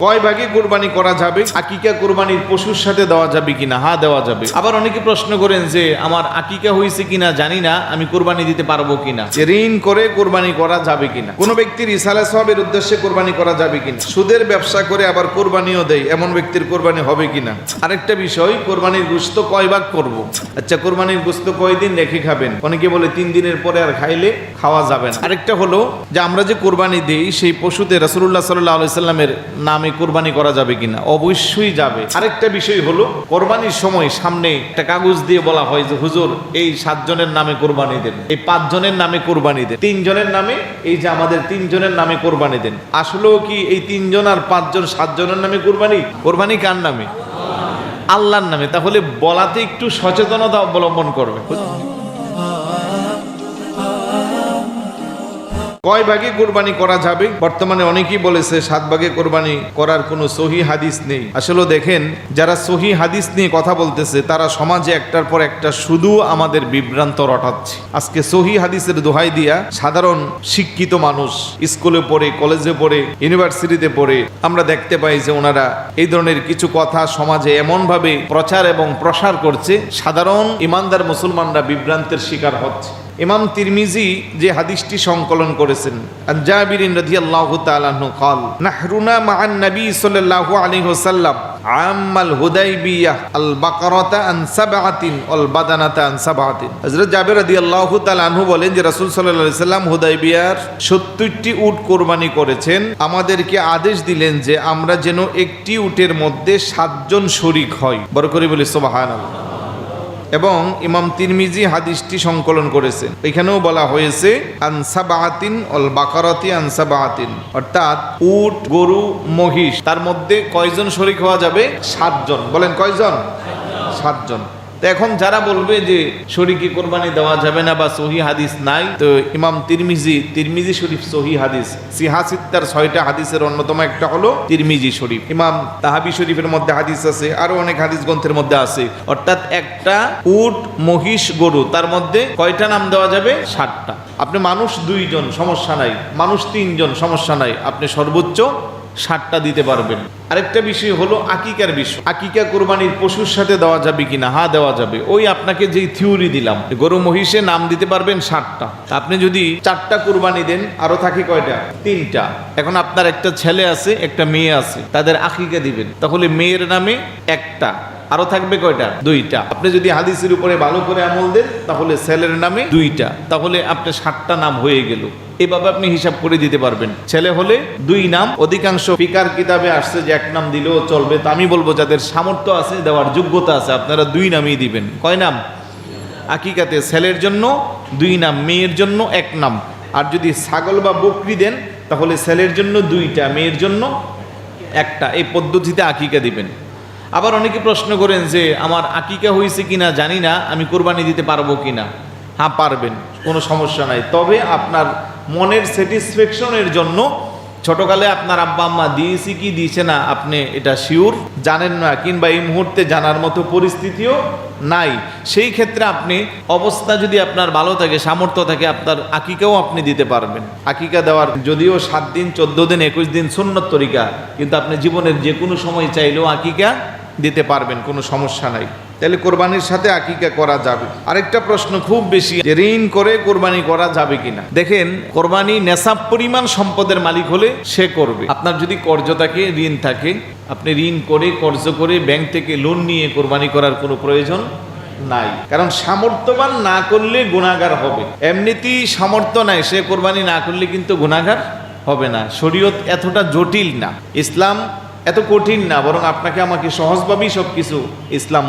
কয় ভাগে কোরবানি করা যাবে? আকিকা কোরবানির পশুর সাথে দেওয়া যাবে কিনা? হা, দেওয়া যাবে। আবার অনেকে প্রশ্ন করেন যে, আমার আকিকা হয়েছে কিনা জানি না, আমি কোরবানি দিতে পারব কিনা? যে ঋণ করে কোরবানি করা যাবে কিনা? কোন ব্যক্তির ইসালে সবের উদ্দেশ্যে কোরবানি করা যাবে কিনা? সুদের ব্যবসা করে আবার কোরবানিও দেয়, এমন ব্যক্তির কোরবানি হবে কিনা? আরেকটা বিষয়, কোরবানির গুস্ত কয় ভাগ করব? আচ্ছা কোরবানির গুস্ত কয়দিন রেখে খাবেন? অনেকে বলে তিন দিনের পরে আর খাইলে খাওয়া যাবে না। আরেকটা হলো, যে আমরা যে কোরবানি দিই, সেই পশুতে রাসুল্লাহ সাল্লাহ আলাইসাল্লামের নামে কোরবানি করা যাবে কিনা? অবশ্যই যাবে। আরেকটা বিষয় হলো, কোরবানির সময় সামনে একটা কাগজ দিয়ে বলা হয় যে, হুজুর, এই সাতজনের নামে কোরবানি দেন, এই পাঁচজনের নামে কোরবানি দেন, তিনজনের নামে, এই যে আমাদের তিনজনের নামে কোরবানি দেন। আসলেও কি এই তিনজন আর পাঁচজন সাতজনের নামে কোরবানি? কোরবানি কার নামে? আল্লাহর নামে। তাহলে বলাতে একটু সচেতনতা অবলম্বন করবে। কয় ভাগে কোরবানি করা যাবে? বর্তমানে অনেকেই বলেছে সাত ভাগে কোরবানি করার কোনো সহি হাদিস নেই। আসলে দেখেন, যারা সহি হাদিস নিয়ে কথা বলতেছে, তারা সমাজে একটার পর একটা শুধু আমাদের বিভ্রান্ত রটাচ্ছে। আজকে সহি হাদিসের দোহাই দিয়া সাধারণ শিক্ষিত মানুষ স্কুলে পড়ে, কলেজে পড়ে, ইউনিভার্সিটিতে পড়ে, আমরা দেখতে পাই যে ওনারা এই ধরনের কিছু কথা সমাজে এমনভাবে প্রচার এবং প্রসার করছে, সাধারণ ইমানদার মুসলমানরা বিভ্রান্তের শিকার হচ্ছে। ইমাম তিরমিজি যে হাদিসটি সংকলন করেছেন আন জাবিরিন রাদিয়াল্লাহু তাআলা আনহু قال নাহরুনা মা'আন নবী সাল্লাল্লাহু আলাইহি ওয়াসাল্লাম আমাল হুদাইবিয়াহ আল বাকারাতা আন সাবআতিন ওয়াল বাদানাতা আন সাবআতিন হযরত জাবির রাদিয়াল্লাহু তাআলা আনহু বলেন যে রাসূল সাল্লাল্লাহু আলাইহি সাল্লাম হুদাইবিয়ার 70টি উট কোরবানি করেছেন আমাদেরকে আদেশ দিলেন যে আমরা যেন একটি উটের মধ্যে সাতজন শরীক হই বড় করে বলি সুবহানাল্লাহ এবং ইমাম তিরমিজি হাদিসটি সংকলন করেছেন এখানেও বলা হয়েছে আনসাবাহাতিন অল বাকারাতি আনসাবাহাতিন অর্থাৎ উট, গরু, মহিষ, তার মধ্যে কয়জন শরিক হওয়া যাবে? সাতজন। বলেন কয়জন? সাতজন। তো এখন যারা বলবে যে শরীকি কোরবানি দেওয়া যাবে না বা সহি হাদিস নাই, তো ইমাম তিরমিজি তিরমিজি শরীফ সহি হাদিস। সিহাসিত্তার ছয়টা হাদিসের অন্যতম একটা হলো তিরমিজি শরীফ। ইমাম তাহাবি শরীফের মধ্যে হাদিস আছে, আরও অনেক হাদিস গ্রন্থের মধ্যে আছে। অর্থাৎ একটা উট, মহিষ, গরু, তার মধ্যে কয়টা নাম দেওয়া যাবে? ষাটটা আপনি মানুষ দুইজন, সমস্যা নাই। মানুষ তিনজন, সমস্যা নাই। আপনি সর্বোচ্চ ষাটটা দিতে পারবেন। আরেকটা বিষয় হলো আকিকার বিষয়। আকিকা কোরবানির পশুর সাথে দেওয়া যাবে কি না হা দেওয়া যাবে। ওই আপনাকে যেই থিওরি দিলাম, গরু মহিষে নাম দিতে পারবেন ষাটটা। আপনি যদি চারটা কোরবানি দেন, আরও থাকে কয়টা? তিনটা। এখন আপনার একটা ছেলে আছে, একটা মেয়ে আছে, তাদের আকিকা দিবেন। তাহলে মেয়ের নামে একটা। আরও থাকবে কয়টা? দুইটা। আপনি যদি হাদিসের উপরে ভালো করে আমল দেন, তাহলে ছেলের নামে দুইটা। তাহলে আপনার ষাটটা নাম হয়ে গেল। এভাবে আপনি হিসাব করে দিতে পারবেন। ছেলে হলে দুই নাম। অধিকাংশ ফিকার কিতাবে আসছে যে এক নাম দিলেও চলবে। তা আমি বলব, যাদের সামর্থ্য আছে, দেওয়ার যোগ্যতা আছে, আপনারা দুই নামই দিবেন। কয় নাম? আকিকাতে ছেলের জন্য দুই নাম, মেয়ের জন্য এক নাম। আর যদি ছাগল বা বকরি দেন, তাহলে ছেলের জন্য দুইটা, মেয়ের জন্য একটা। এই পদ্ধতিতে আকিকা দিবেন। আবার অনেকে প্রশ্ন করেন যে, আমার আকিকা হয়েছে কিনা জানি না, আমি কোরবানি দিতে পারব কিনা? হ্যাঁ পারবেন, কোনো সমস্যা নাই। তবে আপনার মনের স্যাটিসফ্যাকশনের জন্য ছোটকালে আপনার আব্বা আম্মা দিয়েছি কি দিয়েছে না, আপনি এটা শিওর জানেন না, কিংবা এই মুহূর্তে জানার মতো পরিস্থিতিও নাই। সেই ক্ষেত্রে আপনি অবস্থা যদি আপনার ভালো থাকে, সামর্থ্য থাকে, আপনার আকিকাও আপনি দিতে পারবেন। আকিকা দেওয়ার যদিও সাত দিন, চোদ্দ দিন, একুশ দিন সুন্নত তরিকা, কিন্তু আপনি জীবনের যে কোনো সময় চাইলেও আকিকা দিতে পারবেন, কোনো সমস্যা নাই। তাহলে কোরবানির সাথে আকিকা করা যাবে। আরেকটা প্রশ্ন খুব বেশি, যে ঋণ করে কোরবানি করা যাবে কিনা? দেখেন, কোরবানি নেশাব পরিমাণ সম্পদের মালিক হলে সে করবে। আপনার যদি কর্জ থাকে, ঋণ থাকে, আপনি ঋণ করে, কর্জ করে ব্যাংক থেকে লোন নিয়ে কোরবানি করার কোনো প্রয়োজন নাই। কারণ সামর্থ্যবান না করলে গুণাগার হবে। এমনিতেই সামর্থ্য নাই, সে কোরবানি না করলে কিন্তু গুণাগার হবে না। শরীয়ত এতটা জটিল না। ইসলাম এত কঠিন না, বরং আপনাকে আমাকে সহজভাবেই সব কিছু ইসলাম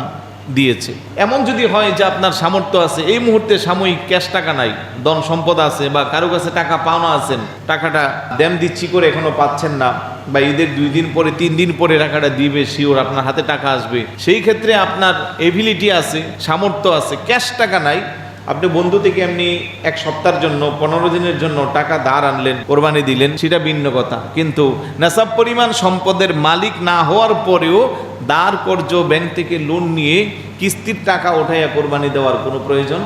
দিয়েছে। এমন যদি হয় যে আপনার সামর্থ্য আছে, এই মুহূর্তে সাময়িক ক্যাশ টাকা নাই, ধন সম্পদ আছে বা কারও কাছে টাকা পাওনা আছেন টাকাটা দেম দিচ্ছি করে এখনও পাচ্ছেন না, বা ঈদের দুই দিন পরে, তিন দিন পরে টাকাটা দিবে, শিওর আপনার হাতে টাকা আসবে। সেই ক্ষেত্রে আপনার এবিলিটি আছে, সামর্থ্য আছে, ক্যাশ টাকা নাই আপনি বন্ধু থেকে এমনি এক সপ্তাহের জন্য, পনেরো দিনের জন্য টাকা ধার আনলেন, কোরবানি দিলেন, সেটা ভিন্ন কথা। কিন্তু নেশাব পরিমাণ সম্পদের মালিক না হওয়ার পরেও দাঁড় কর্য ব্যাংক থেকে লোন নিয়ে কিস্তির টাকা ওঠাইয়া কোরবানি দেওয়ার কোনো প্রয়োজন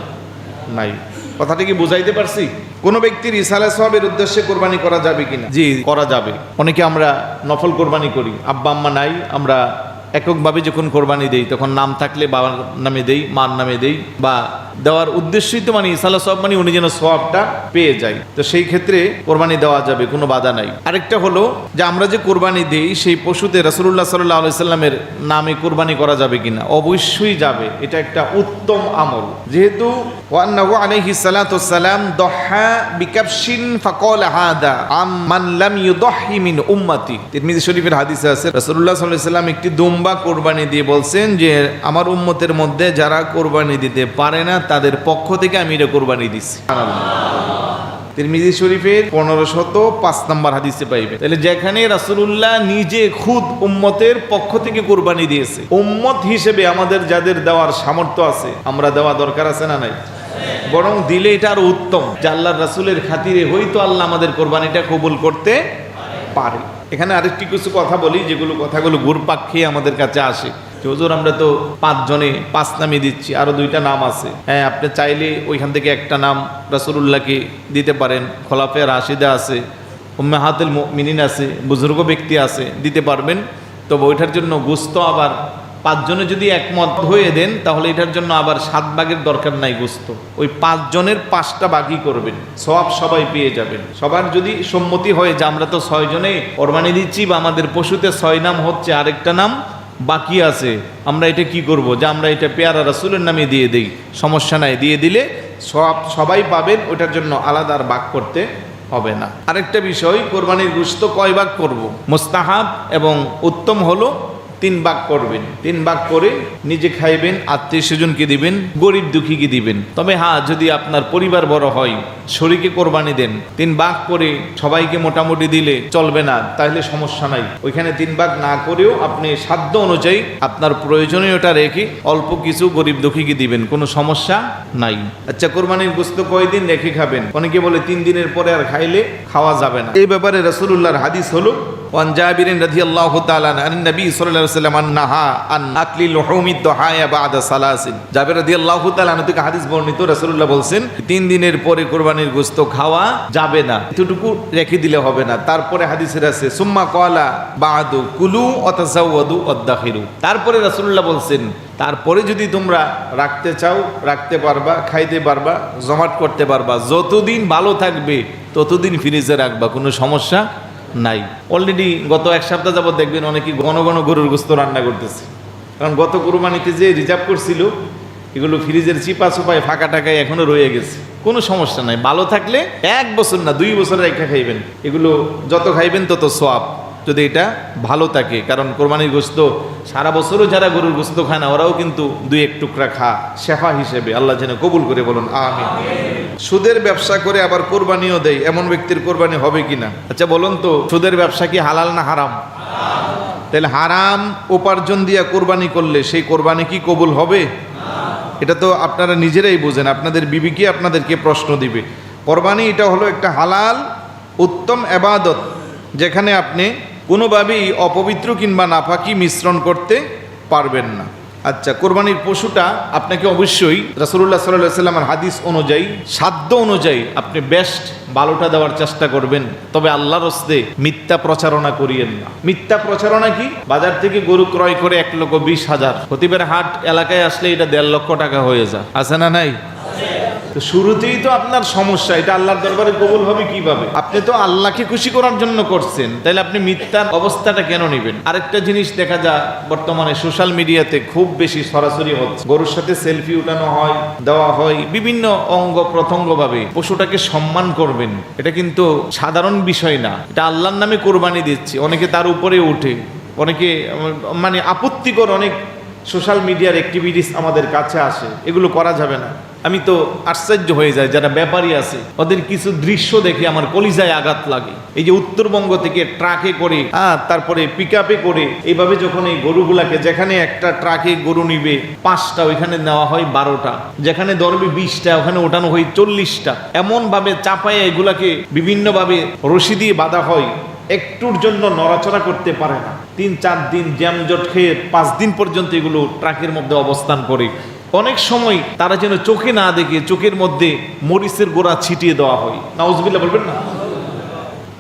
নাই। কথাটা কি বুঝাইতে পারছি? কোনো ব্যক্তির ইসালা সবের উদ্দেশ্যে কোরবানি করা যাবে কিনা? জি, করা যাবে। অনেকে আমরা নফল কোরবানি করি। আব্বা, আম্মা নাই, আমরা এককভাবে যখন কোরবানি দেই, তখন নাম থাকলে বাবার নামে দেই, মার নামে দেই, বা দেওয়ার উদ্দেশ্যই তো মানে ইসালা সব মানে উনি যেন সবটা পেয়ে যায়। তো সেই ক্ষেত্রে কোরবানি দেওয়া যাবে, কোনো বাধা নাই। আরেকটা হলো যে আমরা যে কোরবানি দিই, সেই পশুতে রসুল্লাহ সাল্লাহ আলাইসাল্লামের নামে কোরবানি করা যাবে কিনা? অবশ্যই যাবে। এটা একটা উত্তম আমল। যেহেতু ওয়ান্নাহু আলাইহি সালাতু সালাম দহা বিকাবশিন ফাকাল হাদা আম মান লাম ইউদহি মিন উম্মতি। তিরমিজি শরীফের হাদিসে আছে, রাসূলুল্লাহ সাল্লাল্লাহু একটি দুম্বা কোরবানি দিয়ে বলছেন যে, আমার উম্মতের মধ্যে যারা কোরবানি দিতে পারে না তাদের পক্ষ থেকে আমি এটা কোরবানি দিচ্ছি তিরমিজি শরীফের পনেরো শত পাঁচ নম্বর হাদিসে পাইবে। তাহলে যেখানে রাসূলুল্লাহ নিজে খুদ উম্মতের পক্ষ থেকে কোরবানি দিয়েছে, উম্মত হিসেবে আমাদের যাদের দেওয়ার সামর্থ্য আছে, আমরা দেওয়া দরকার আছে না নাই? বরং দিলে এটা আরও উত্তম, যে আল্লাহ রাসূলের খাতিরে হয়তো আল্লাহ আমাদের কোরবানিটা কবুল করতে পারে। এখানে আরেকটি কিছু কথা বলি, যেগুলো কথাগুলো ঘুরপাক খেয়ে আমাদের কাছে আসে। হুজুর, আমরা তো পাঁচজনে পাঁচ নামে দিচ্ছি, আরও দুইটা নাম আছে। হ্যাঁ আপনি চাইলে ওইখান থেকে একটা নাম রাসূলুল্লাহকে দিতে পারেন। খোলাফে রাশিদা আছে উম্মে হাতুল মিনিন আছে, বুজুর্গ ব্যক্তি আছে, দিতে পারবেন। তবে ওইটার জন্য গুস্ত আবার পাঁচজনে যদি একমত হয়ে দেন, তাহলে এটার জন্য আবার সাত ভাগের দরকার নাই গুস্ত। ওই পাঁচজনের পাঁচটা বাকি করবেন সব সবাই পেয়ে যাবেন। সবার যদি সম্মতি হয় যে, আমরা তো ছয়জনে কোরবানি দিচ্ছি বা আমাদের পশুতে ছয় নাম হচ্ছে আরেকটা নাম বাকি আছে, আমরা এটা কি করব? যে আমরা এটা পেয়ারা রাসুলের নামে দিয়ে দিই, সমস্যা নাই, দিয়ে দিলে সব, সবাই পাবেন, ওটার জন্য আলাদা আর বাক করতে হবে না। আরেকটা বিষয়, কোরবানির গুস্ত কয় বাক করব? মোস্তাহাব এবং উত্তম হলো তিন ভাগ করবেন। তিন ভাগ করে নিজে খাইবেন, আত্মীয় স্বজনকে দিবেন, গরিব দুঃখীকে দিবেন। তবে হ্যাঁ যদি আপনার পরিবার বড় হয় শরীকে কোরবানি দেন, তিন ভাগ করে সবাইকে মোটামুটি দিলে চলবে না, তাহলে সমস্যা নাই। ওইখানে তিন ভাগ না করেও আপনি সাধ্য অনুযায়ী আপনার প্রয়োজনীয়টা রেখে অল্প কিছু গরিব দুঃখীকে দিবেন, কোনো সমস্যা নাই। আচ্ছা কোরবানির গোস্ত কয়দিন রেখে খাবেন? অনেকে বলে তিন দিনের পরে আর খাইলে খাওয়া যাবে না। এই ব্যাপারে রসুল্লাহর হাদিস হলো ওয়ান জাবিরিন রাদিয়াল্লাহু তাআলা আন নবী সাল্লাল্লাহু আলাইহি ওয়াসাল্লাম আন্নাহা আন আকলি লুহুমিদ দুহায়া বাদা সালাসিন জাবির রাদিয়াল্লাহু তাআলা আনহু থেকে হাদিস বর্ণিত রাসূলুল্লাহ বলছেন, তিন দিনের পরে কুরবানির গোশত খাওয়া যাবে না, এতটুকু রেখে দিলে হবে না। তারপরে হাদিসের আছে, সুম্মা ক্বালা বাদু কুলু ওয়াতাজাওয়াদু ওয়াদাখিরু তারপরে রাসূলুল্লাহ বলছেন, তারপরে যদি তোমরা রাখতে চাও, রাখতে পারবা, খাইতে পারবা, জমাট করতে পারবা, যতদিন ভালো থাকবে, ততদিন ফ্রিজে রাখবা, কোনো সমস্যা নাই। অলরেডি গত এক সপ্তাহ যাবত দেখবেন অনেকে ঘন ঘন গরুর গোস্ত রান্না করতেছে। কারণ গত কুরবানিতে যে রিজার্ভ করছিল, এগুলো ফ্রিজের চিপা চুপায় ফাঁকা টাকায় এখনও রয়ে গেছে। কোনো সমস্যা নাই। ভালো থাকলে এক বছর না, দুই বছর রেখা খাইবেন। এগুলো যত খাইবেন তত সোয়াব যদি এটা ভালো থাকে, কারণ কোরবানির গোস্ত, সারা বছরও যারা গরুর গোস্ত খায় না, ওরাও কিন্তু দুই এক টুকরা খা, শেফা হিসেবে। আল্লাহ যেন কবুল করে বলুন আমি সুদের ব্যবসা করে আবার কোরবানিও দেয়, এমন ব্যক্তির কোরবানি হবে কিনা? আচ্ছা বলুন তো, সুদের ব্যবসা কি হালাল না হারাম? তাহলে হারাম উপার্জন দিয়া কোরবানি করলে সেই কোরবানি কি কবুল হবে? এটা তো আপনারা নিজেরাই বোঝেন, আপনাদের বিবিকে আপনাদেরকে প্রশ্ন দিবে। কোরবানি এটা হলো একটা হালাল, উত্তম এবাদত, যেখানে আপনি কোনোভাবেই অপবিত্র কিংবা নাফাকি মিশ্রণ করতে পারবেন না। আচ্ছা কোরবানির পশুটা আপনাকে অবশ্যই রাসুল্লাহ সাল্লাহ সাল্লামের হাদিস অনুযায়ী, সাধ্য অনুযায়ী আপনি বেস্ট ভালোটা দেওয়ার চেষ্টা করবেন। তবে আল্লাহর হস্তে মিথ্যা প্রচারণা করিয়েন না। মিথ্যা প্রচারণা কি? বাজার থেকে গরু ক্রয় করে এক লক্ষ বিশ হাজার। প্রতিবার হাট এলাকায় আসলে এটা দেড় লক্ষ টাকা হয়ে যায়। আছে না নাই? তো শুরুতেই তো আপনার সমস্যা, এটা আল্লাহর দরবারে কবুল হবে কীভাবে? আপনি তো আল্লাহকে খুশি করার জন্য করছেন তাহলে আপনি মিথ্যার অবস্থাটা কেন নেবেন? আরেকটা জিনিস দেখা যায় বর্তমানে সোশ্যাল মিডিয়াতে খুব বেশি সরাসরি হচ্ছে। গরুর সাথে সেলফি উঠানো হয়, দেওয়া হয়, বিভিন্ন অঙ্গ প্রত্যঙ্গ ভাবে পশুটাকে সম্মান করবেন, এটা কিন্তু সাধারণ বিষয় না। এটা আল্লাহর নামে কোরবানি দিচ্ছে, অনেকে তার উপরে উঠে, অনেকে মানে আপত্তিকর অনেক সোশ্যাল মিডিয়ার অ্যাক্টিভিটিস আমাদের কাছে আসে, এগুলো করা যাবে না। আমি তো আশ্চর্য হয়ে যায় যারা ব্যাপারী আছে, ওদের কিছু দৃশ্য দেখে আমার কলিজায় আঘাত লাগে। এই যে উত্তরবঙ্গ থেকে ট্রাকে করে হ্যাঁ তারপরে পিক করে, এইভাবে যখন এই গরুগুলাকে, যেখানে একটা ট্রাকে গরু নিবে, পাঁচটা, ওইখানে নেওয়া হয় বারোটা, যেখানে ধরবে বিশটা, ওখানে ওঠানো হয় চল্লিশটা। এমনভাবে চাপায় এগুলাকে বিভিন্নভাবে রশি দিয়ে বাঁধা হয়, একটুর জন্য নড়াচড়া করতে পারে না। তিন, চার দিন জ্যামজট খেয়ে পাঁচ দিন পর্যন্ত এগুলো ট্রাকের মধ্যে অবস্থান করে। অনেক সময় তারা যেন চোখে না দেখে, চোখের মধ্যে মরিচের গোড়া ছিটিয়ে দেওয়া হয়। নাউজবিল্লা বলবেন না?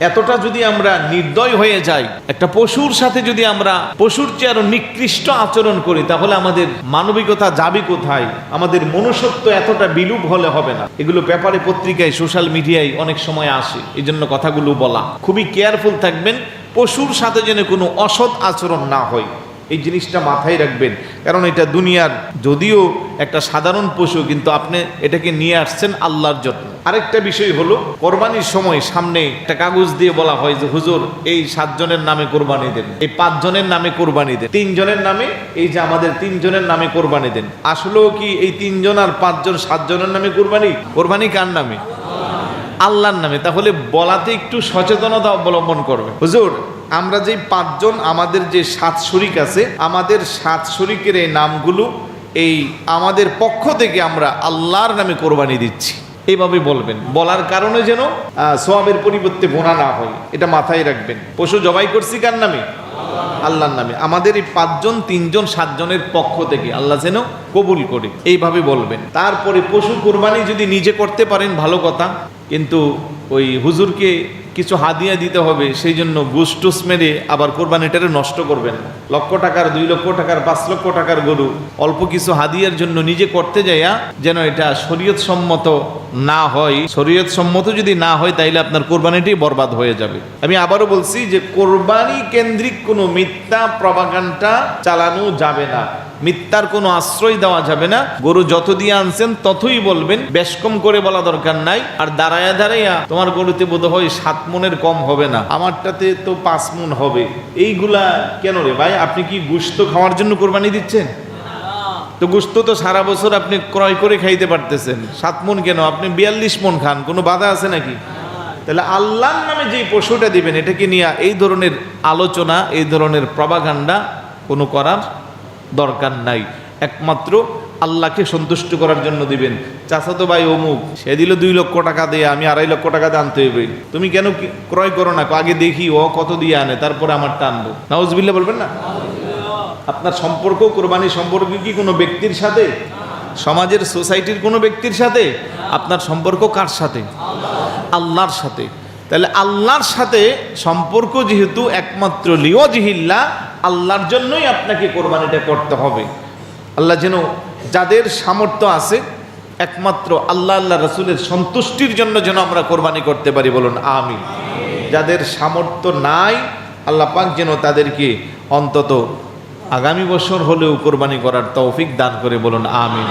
এতটা যদি আমরা নির্দয় হয়ে যাই, একটা পশুর সাথে যদি আমরা পশুর চেয়ে আরও নিকৃষ্ট আচরণ করি, তাহলে আমাদের মানবিকতা যাবে কোথায়? আমাদের মনুষ্যত্ব এতটা বিলুপ হলে হবে না। এগুলো ব্যাপারে পত্রিকায়, সোশ্যাল মিডিয়ায় অনেক সময় আসে। এই জন্য কথাগুলো বলা। খুবই কেয়ারফুল থাকবেন। পশুর সাথে যেন কোনো অসৎ আচরণ না হয়। এই জিনিসটা মাথায় রাখবেন। কারণ এটা দুনিয়ার, যদিও একটা সাধারণ পশু, কিন্তু আপনি এটাকে নিয়ে আসছেন আল্লাহর জন্য আরেকটা বিষয় হলো, কোরবানির সময় সামনে একটা কাগজ দিয়ে বলা হয় যে, হুজুর, এই সাতজনের নামে কোরবানি দেন, এই পাঁচজনের নামে কোরবানি দেন, তিনজনের নামে, এই যে আমাদের তিনজনের নামে কোরবানি দেন। আসলেও কি এই তিনজন আর পাঁচজন সাতজনের নামে কোরবানি? কোরবানি কার নামে? আল্লাহর নামে। তাহলে বলাতে একটু সচেতনতা অবলম্বন করবে। হুজুর আমরা যে পাঁচজন, আমাদের যে সাত শরিক আছে, আমাদের সাত শরিকের এই নামগুলো এই আমাদের পক্ষ থেকে আমরা আল্লাহর নামে কোরবানি দিচ্ছি। এইভাবে বলবেন। বলার কারণে যেন সোয়াবের পরিবর্তে বোনা না হয়। এটা মাথায় রাখবেন। পশু জবাই করছি কার নামে? আল্লাহর নামে। আমাদের এই পাঁচজন, তিনজন, সাতজনের পক্ষ থেকে আল্লাহ যেন কবুল করে। এইভাবে বলবেন। তারপরে পশু কোরবানি যদি নিজে করতে পারেন, ভালো কথা। কিন্তু ওই হুজুরকে কিছু হাদিয়া দিতে হবে, সেই জন্য গুস্টুস মেরে আবার কোরবানিটারে নষ্ট করবেন লক্ষ টাকার, দুই লক্ষ টাকার, পাঁচ লক্ষ টাকার গরু, অল্প কিছু হাদিয়ার জন্য নিজে করতে যাইয়া যেন এটা শরীয়ত সম্মত না হয়। শরীয়ত সম্মত যদি না হয়, তাইলে আপনার কোরবানিটি বরবাদ হয়ে যাবে। আমি আবারও বলছি যে, কোরবানি কেন্দ্রিক কোনো মিথ্যা প্রবাগানটা চালানো যাবে না। মিথ্যার কোনো আশ্রয় দেওয়া যাবে না। গরু যত দিয়ে আনছেন ততই বলবেন, বেশ কম করে বলা দরকার নাই। আর দাঁড়ায়া দাঁড়াইয়া তোমার গরুতে বোধ হয় সাত মনের কম হবে না। আমারটাতে তো পাঁচ মন হবে। এইগুলা কেন রে ভাই? আপনি কি গুস্ত খাওয়ার জন্য কোরবানি দিচ্ছেন? তো গুস্ত তো সারা বছর আপনি ক্রয় করে খাইতে পারতেছেন। সাত মন কেন? আপনি বিয়াল্লিশ মন খান। কোনো বাধা আছে নাকি? তাহলে আল্লাহর নামে যেই পশুটা দিবেন, এটাকে নিয়ে এই ধরনের আলোচনা, এই ধরনের প্রবাগান্ডা কোনো করার দরকার নাই। একমাত্র আল্লাহকে সন্তুষ্ট করার জন্য দিবেন। চাচাতো ভাই অমুক, সে দিল দুই লক্ষ টাকা দিয়ে, আমি আড়াই লক্ষ টাকা দিয়ে আনতে হইবে। তুমি কেন ক্রয় করো না? আগে দেখি, ও কত দিয়ে আনে, তারপরে আমার টানবো। নাউজবিল্লা বলবেন না? আপনার সম্পর্ক, কোরবানি সম্পর্ক কি কোনো ব্যক্তির সাথে? সমাজের, সোসাইটির কোনো ব্যক্তির সাথে? আপনার সম্পর্ক কার সাথে? আল্লাহর সাথে। তাহলে আল্লাহর সাথে সম্পর্ক যেহেতু একমাত্র লিও জিহিল্লা আল্লাহর জন্যই আপনাকে কোরবানিটা করতে হবে। আল্লাহ যেন যাদের সামর্থ্য আছে, একমাত্র আল্লাহ আল্লাহ রসুলের সন্তুষ্টির জন্য যেন আমরা কোরবানি করতে পারি বলুন আমি যাদের সামর্থ্য নাই, আল্লাহ পাক যেন তাদেরকে অন্তত আগামী বছর হলেও কোরবানি করার তৌফিক দান করে বলুন, আমিন।